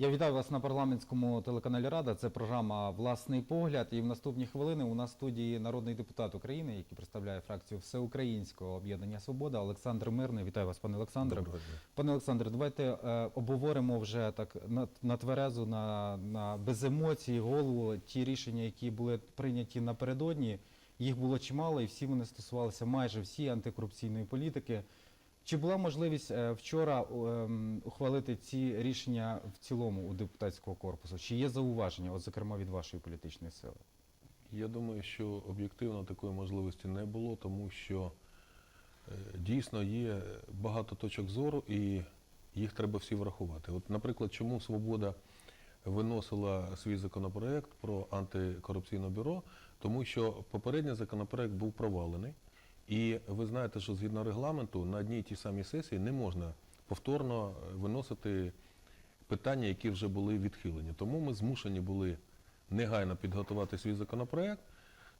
Я вітаю вас на парламентському телеканалі Рада. Це програма Власний погляд. І в наступні хвилини у нас в студії народний депутат України, який представляє фракцію Всеукраїнського об'єднання Свобода Олександр Мирний. Вітаю вас, пане Олександре. Пане Олександре, давайте е, обговоримо вже так на, на тверезу, на, на без емоцій, голову ті рішення, які були прийняті напередодні. Їх було чимало, і всі вони стосувалися майже всі антикорупційної політики. Чи була можливість е, вчора ем, ухвалити ці рішення в цілому у депутатського корпусу? Чи є зауваження, от зокрема від вашої політичної сили? Я думаю, що об'єктивно такої можливості не було, тому що е, дійсно є багато точок зору і їх треба всі врахувати. От, наприклад, чому Свобода виносила свій законопроект про антикорупційне бюро, тому що попередній законопроект був провалений. І ви знаєте, що згідно регламенту на одній і тій самій сесії не можна повторно е, виносити питання, які вже були відхилені. Тому ми змушені були негайно підготувати свій законопроект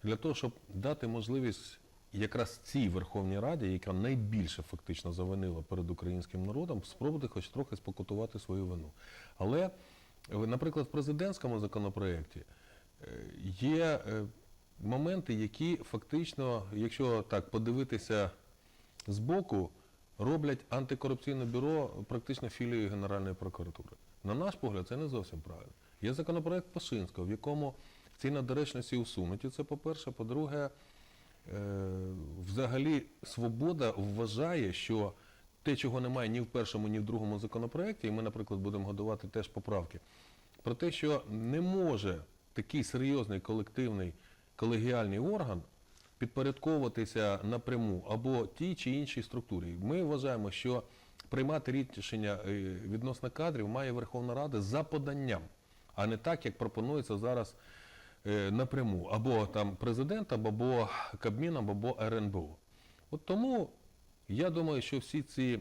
для того, щоб дати можливість якраз цій Верховній Раді, яка найбільше фактично завинила перед українським народом, спробувати хоч трохи спокутувати свою вину. Але, е, наприклад, в президентському законопроекті е, є моменти, які фактично, якщо так подивитися збоку, роблять антикорупційне бюро практично філією Генеральної прокуратури. На наш погляд, це не зовсім правильно. Є законопроект Пашинського, в якому ці недоречності усунуті. Це по-перше. По-друге, е, взагалі свобода вважає, що те, чого немає ні в першому, ні в другому законопроекті, і ми, наприклад, будемо годувати теж поправки, про те, що не може такий серйозний колективний колегіальний орган підпорядковуватися напряму або тій чи іншій структурі. Ми вважаємо, що приймати рішення е, відносно кадрів має Верховна Рада за поданням, а не так, як пропонується зараз е, напряму або там президентом, або Кабміном, або РНБО. От тому я думаю, що всі ці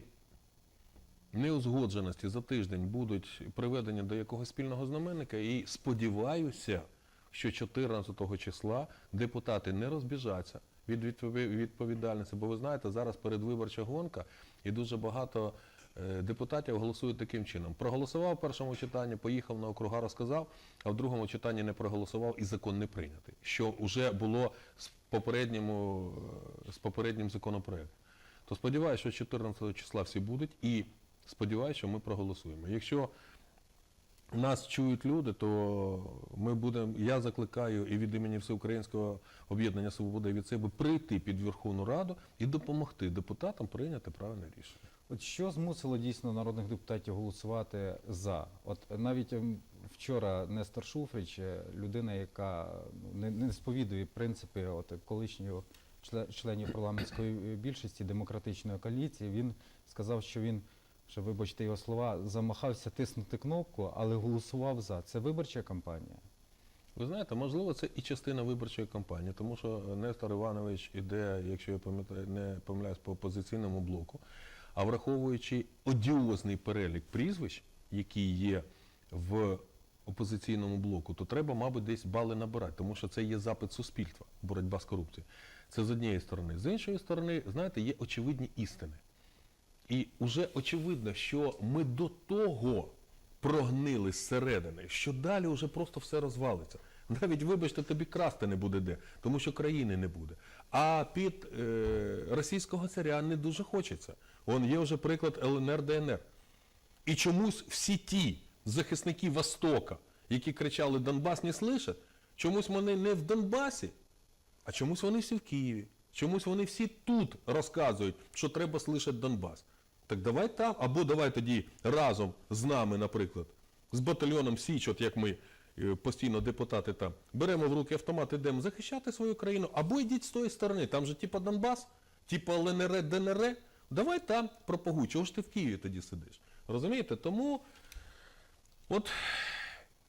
неузгодженості за тиждень будуть приведені до якогось спільного знаменника. І сподіваюся, що 14 числа депутати не розбіжаться від відповідальності. Бо ви знаєте, зараз передвиборча гонка, і дуже багато е, депутатів голосують таким чином. Проголосував в першому читанні, поїхав на округа, розказав, а в другому читанні не проголосував і закон не прийнятий. Що вже було з попередньому, е, з попереднім законопроектом. То сподіваюся, що 14 числа всі будуть і сподіваюся, що ми проголосуємо. Якщо нас чують люди, то ми будемо. Я закликаю і від імені Всеукраїнського об'єднання Свобода і від себе прийти під Верховну Раду і допомогти депутатам прийняти правильне рішення. От що змусило дійсно народних депутатів голосувати за? От навіть ем, вчора Нестор Шуфрич, е, людина, яка ну, не, не сповідує принципи от, колишнього чле- членів парламентської більшості демократичної коаліції, він сказав, що він, що вибачте його слова, замахався тиснути кнопку, але голосував за. Це виборча кампанія. Ви знаєте, можливо, це і частина виборчої кампанії, тому що Нестор Іванович іде, якщо я пам'ятаю, не помиляюсь, по опозиційному блоку. А враховуючи одіозний перелік прізвищ, які є в опозиційному блоку, то треба, мабуть, десь бали набирати, тому що це є запит суспільства, боротьба з корупцією. Це з однієї сторони. З іншої сторони, знаєте, є очевидні істини. І вже очевидно, що ми до того прогнили зсередини, що далі вже просто все розвалиться. Навіть, вибачте, тобі красти не буде де, тому що країни не буде. А під е, російського царя не дуже хочеться. Он є вже приклад ЛНР ДНР. І чомусь всі ті захисники Востока, які кричали Донбас не слышать, чомусь вони не в Донбасі, а чомусь вони всі в Києві. Чомусь вони всі тут розказують, що треба слышати Донбас. Так давай там, або давай тоді разом з нами, наприклад, з батальйоном Січ, от як ми е, постійно депутати там, беремо в руки автомат, ідемо захищати свою країну, або йдіть з тої сторони, там же типа Донбас, типа ЛНР, ДНР, давай там пропагуй, чого ж ти в Києві тоді сидиш? Розумієте? Тому от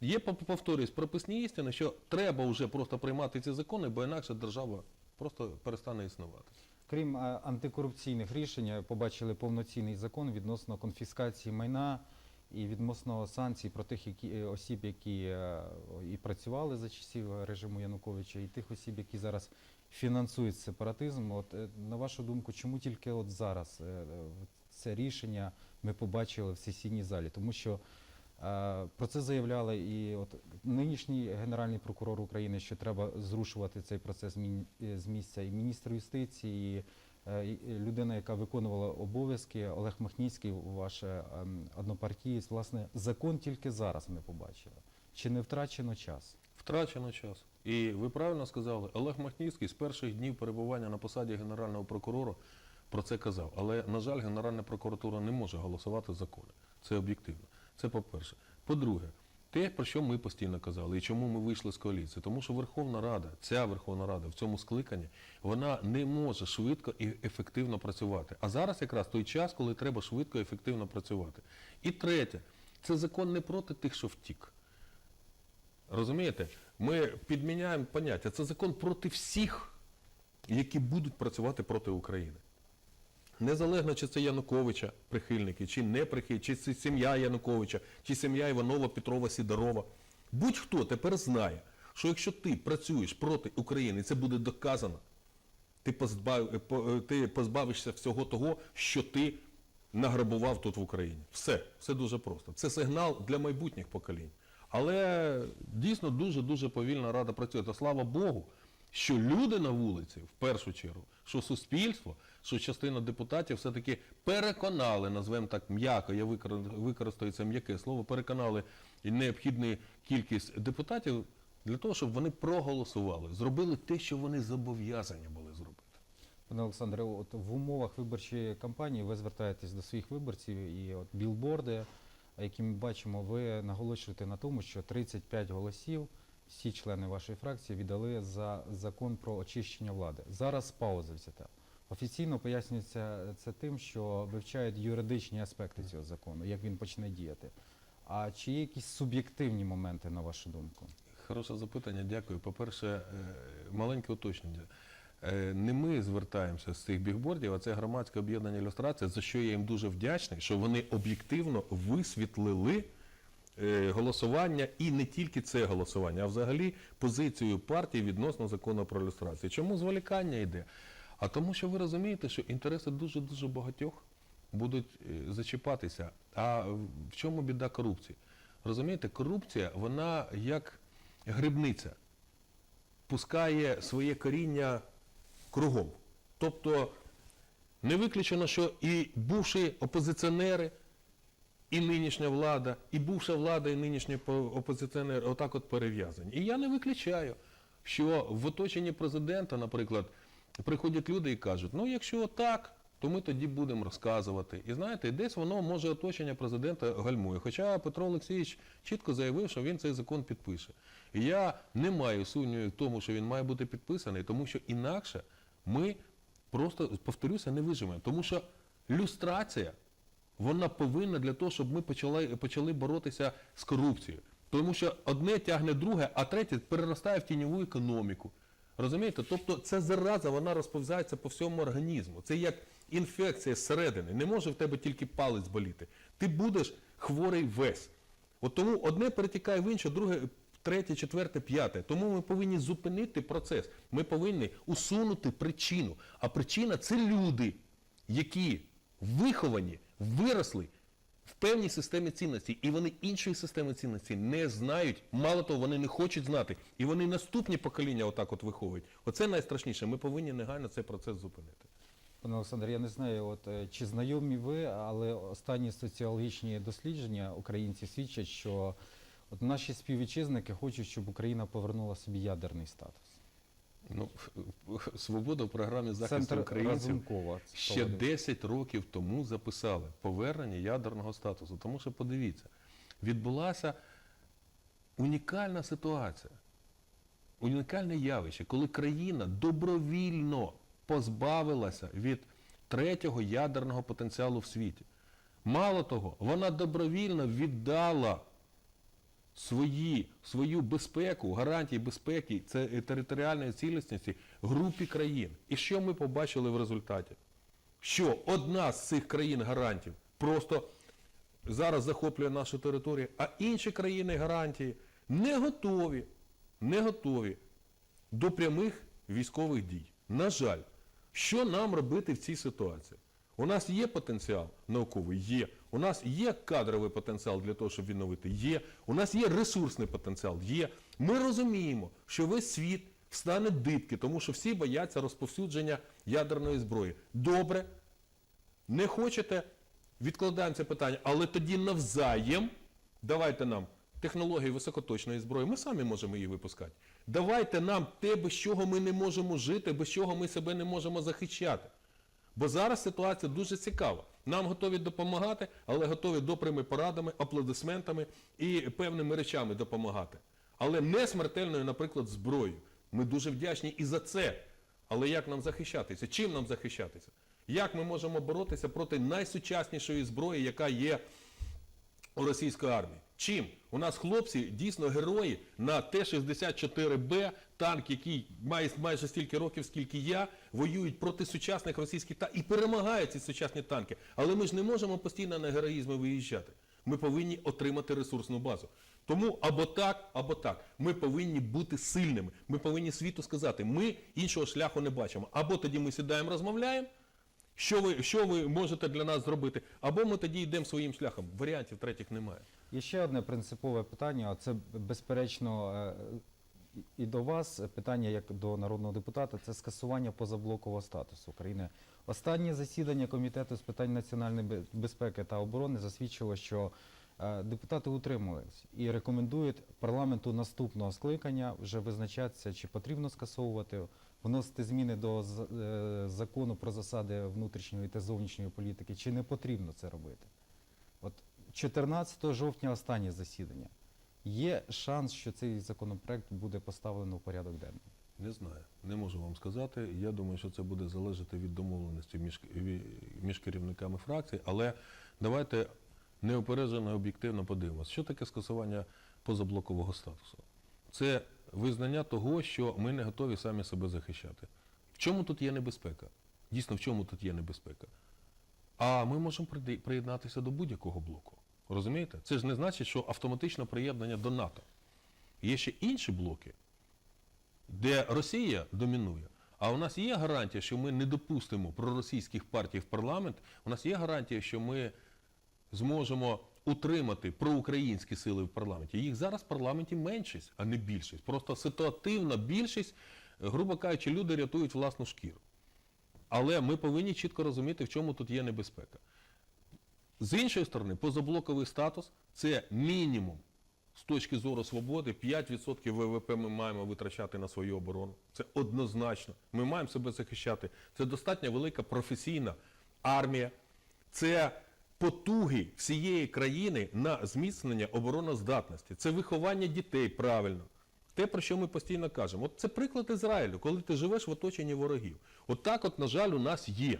є, пов- повторюсь, прописні істини, що треба вже просто приймати ці закони, бо інакше держава просто перестане існувати. Крім е, антикорупційних рішень, е, побачили повноцінний закон відносно конфіскації майна і відносно санкцій про тих які, е, осіб, які і працювали за часів режиму Януковича, і тих осіб, які зараз фінансують сепаратизм. От на вашу думку, чому тільки от зараз це рішення ми побачили в сесійній залі? Тому що Про це заявляли і от нинішній генеральний прокурор України, що треба зрушувати цей процес е, з місця, і міністр юстиції, і е, людина, яка виконувала обов'язки, Олег Махніцький, ваш е, ем, однопартієць. Власне, закон тільки зараз ми побачили. Чи не втрачено час? Втрачено час. І ви правильно сказали, Олег Махніцький з перших днів перебування на посаді генерального прокурора про це казав. Але, на жаль, Генеральна прокуратура не може голосувати закони. Це об'єктивно. Це по-перше. По-друге, те, про що ми постійно казали, і чому ми вийшли з коаліції, тому що Верховна Рада, ця Верховна Рада в цьому скликанні, вона не може швидко і ефективно працювати. А зараз якраз той час, коли треба швидко і ефективно працювати. І третє, це закон не проти тих, що втік. Розумієте? Ми підміняємо поняття. Це закон проти всіх, які будуть працювати проти України. Незалежно, чи це Януковича прихильники, чи не прихильники, чи це сім'я Януковича, чи сім'я Іванова, Петрова, Сідорова. Будь-хто тепер знає, що якщо ти працюєш проти України, і це буде доказано, ти, позбав, е, е, ти позбавишся всього того, що ти награбував тут в Україні. Все, все дуже просто. Це сигнал для майбутніх поколінь. Але дійсно дуже-дуже повільно рада працює. Та слава Богу, що люди на вулиці, в першу чергу, що суспільство, що частина депутатів все-таки переконали, назвемо так м'яко, я викор- використаю це м'яке слово, переконали необхідну кількість депутатів для того, щоб вони проголосували, зробили те, що вони зобов'язані були зробити. Пане Олександре, от в умовах виборчої кампанії ви звертаєтесь до своїх виборців і от білборди, які ми бачимо, ви наголошуєте на тому, що 35 голосів всі члени вашої фракції віддали за закон про очищення влади. Зараз пауза взята. Офіційно пояснюється це тим, що вивчають юридичні аспекти цього закону, як він почне діяти. А чи є якісь суб'єктивні моменти, на вашу думку? Хороше запитання, дякую. По-перше, е, маленьке уточнення. Е, Не ми звертаємося з цих бігбордів, а це громадське об'єднання ілюстрація, за що я їм дуже вдячний, що вони об'єктивно висвітлили голосування і не тільки це голосування, а взагалі позицію партії відносно закону про ілюстрацію. Чому зволікання йде? А тому, що ви розумієте, що інтереси дуже-дуже багатьох будуть е, зачіпатися. А в чому біда корупції? Розумієте, корупція, вона як грибниця пускає своє коріння кругом. Тобто не виключено, що і бувші опозиціонери, і нинішня влада, і бувша влада, і нинішні по- опозиціонери отак от перев'язані. І я не виключаю, що в оточенні президента, наприклад, приходять люди і кажуть, ну якщо так, то ми тоді будемо розказувати. І знаєте, десь воно може оточення президента гальмує. Хоча Петро Олексійович чітко заявив, що він цей закон підпише. І я не маю сумнівів в тому, що він має бути підписаний, тому що інакше ми просто, повторюся, не виживемо. Тому що люстрація, вона повинна для того, щоб ми почали, почали боротися з корупцією. Тому що одне тягне друге, а третє переростає в тіньову економіку. Розумієте? Тобто ця зараза вона розповзається по всьому організму. Це як інфекція зсередини. Не може в тебе тільки палець боліти. Ти будеш хворий весь. От тому одне перетікає в інше, друге, третє, четверте, п'яте. Тому ми повинні зупинити процес. Ми повинні усунути причину. А причина це люди, які виховані, виросли в певній системі цінностей, і вони іншої системи цінностей не знають. Мало того, вони не хочуть знати. І вони наступні покоління отак от виховують. Оце найстрашніше. Ми повинні негайно цей процес зупинити. Пане Олександр, я не знаю, от е, чи знайомі ви, але останні соціологічні дослідження українців свідчать, що от наші співвітчизники хочуть, щоб Україна повернула собі ядерний статус. Ну, свобода в програмі захисту Центр українців ще 10 років тому записали повернення ядерного статусу. Тому що подивіться, відбулася унікальна ситуація, унікальне явище, коли країна добровільно позбавилася від третього ядерного потенціалу в світі. Мало того, вона добровільно віддала свої, свою безпеку, гарантії безпеки це е, територіальної цілісності групі країн. І що ми побачили в результаті? Що одна з цих країн гарантів просто зараз захоплює нашу територію, а інші країни гарантії не готові, не готові до прямих військових дій. На жаль, що нам робити в цій ситуації? У нас є потенціал науковий, є. У нас є кадровий потенціал для того, щоб відновити. Є. У нас є ресурсний потенціал. Є. Ми розуміємо, що весь світ встане дибки, тому що всі бояться розповсюдження ядерної зброї. Добре, не хочете, відкладаємо це питання, але тоді навзаєм давайте нам технології високоточної зброї, ми самі можемо її випускати. Давайте нам те, без чого ми не можемо жити, без чого ми себе не можемо захищати. Бо зараз ситуація дуже цікава. Нам готові допомагати, але готові добрими порадами, аплодисментами і певними речами допомагати. Але не смертельною, наприклад, зброєю. Ми дуже вдячні і за це. Але як нам захищатися? Чим нам захищатися? Як ми можемо боротися проти найсучаснішої зброї, яка є у російської армії? Чим? У нас хлопці дійсно герої на Т-64Б, танк, який має майже стільки років, скільки я, воюють проти сучасних російських танків і перемагають ці сучасні танки. Але ми ж не можемо постійно на героїзми виїжджати. Ми повинні отримати ресурсну базу. Тому або так, або так. Ми повинні бути сильними. Ми повинні світу сказати, ми іншого шляху не бачимо. Або тоді ми сідаємо, розмовляємо. Що ви, що ви можете для нас зробити? Або ми тоді йдемо своїм шляхом. Варіантів третіх немає. І ще одне принципове питання, це безперечно е, і до вас питання як до народного депутата, це скасування позаблокового статусу України. Останнє засідання комітету з питань національної безпеки та оборони засвідчило, що е, депутати утримались і рекомендують парламенту наступного скликання вже визначатися, чи потрібно скасовувати, вносити зміни до е, закону про засади внутрішньої та зовнішньої політики, чи не потрібно це робити. От 14 жовтня останнє засідання. Є шанс, що цей законопроект буде поставлено в порядок денний. Не знаю, не можу вам сказати. Я думаю, що це буде залежати від домовленості між, між керівниками фракцій, але давайте неопереджено об'єктивно подивимося, що таке скасування позаблокового статусу. Це визнання того, що ми не готові самі себе захищати. В чому тут є небезпека? Дійсно, в чому тут є небезпека? А ми можемо приєднатися до будь-якого блоку. Розумієте? Це ж не значить, що автоматично приєднання до НАТО. Є ще інші блоки, де Росія домінує. А у нас є гарантія, що ми не допустимо проросійських партій в парламент. У нас є гарантія, що ми зможемо утримати проукраїнські сили в парламенті. Їх зараз в парламенті меншість, а не більшість. Просто ситуативна більшість, е, грубо кажучи, люди рятують власну шкіру. Але ми повинні чітко розуміти, в чому тут є небезпека. З іншої сторони, позаблоковий статус це мінімум з точки зору свободи 5% ВВП ми маємо витрачати на свою оборону. Це однозначно. Ми маємо себе захищати. Це достатньо велика професійна армія. Це потуги всієї країни на зміцнення обороноздатності. Це виховання дітей правильно. Те, про що ми постійно кажемо. От це приклад Ізраїлю, коли ти живеш в оточенні ворогів. От так, от, на жаль, у нас є.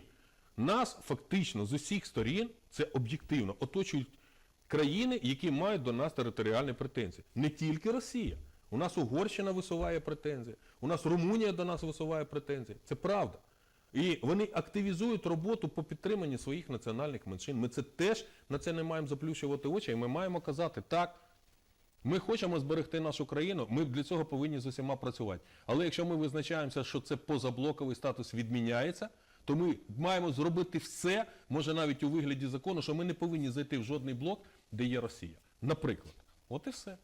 Нас фактично з усіх сторін, це об'єктивно, оточують країни, які мають до нас територіальні претензії. Не тільки Росія. У нас Угорщина висуває претензії, у нас Румунія до нас висуває претензії. Це правда. І вони активізують роботу по підтриманні своїх національних меншин. Ми це теж на це не маємо заплющувати очі, і ми маємо казати так. Ми хочемо зберегти нашу країну, ми для цього повинні з усіма працювати. Але якщо ми визначаємося, що це позаблоковий статус відміняється, то ми маємо зробити все, може навіть у вигляді закону, що ми не повинні зайти в жодний блок, де є Росія. Наприклад. От і все.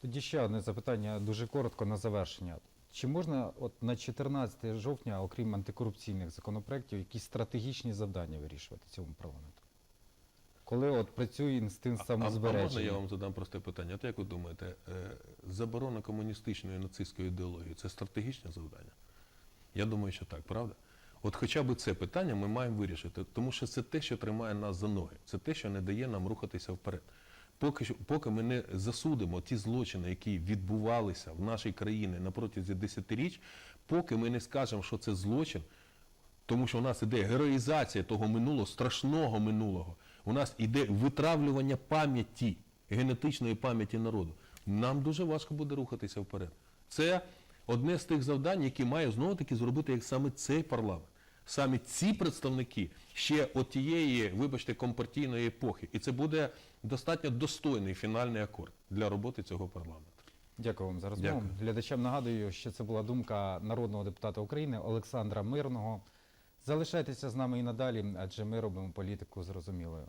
Тоді ще одне запитання дуже коротко на завершення. Чи можна от на 14 жовтня, окрім антикорупційних законопроєктів, якісь стратегічні завдання вирішувати цьому парламенту? Коли от працює інстинкт А, а можна я вам задам просте питання? От як ви думаєте, е, заборона комуністичної нацистської ідеології це стратегічне завдання? Я думаю, що так, правда? От хоча б це питання ми маємо вирішити, тому що це те, що тримає нас за ноги, це те, що не дає нам рухатися вперед. Поки, поки ми не засудимо ті злочини, які відбувалися в нашій країні на протязі десятиріч, поки ми не скажемо, що це злочин, тому що у нас іде героїзація того минулого, страшного минулого. У нас іде витравлювання пам'яті, генетичної пам'яті народу. Нам дуже важко буде рухатися вперед. Це одне з тих завдань, які має знову таки зробити як саме цей парламент. Саме ці представники ще от тієї, вибачте, компартійної епохи. І це буде достатньо достойний фінальний акорд для роботи цього парламенту. Дякую вам за розмову. Дякую. Глядачам нагадую, що це була думка народного депутата України Олександра Мирного. Залишайтеся з нами і надалі, адже ми робимо політику зрозумілою.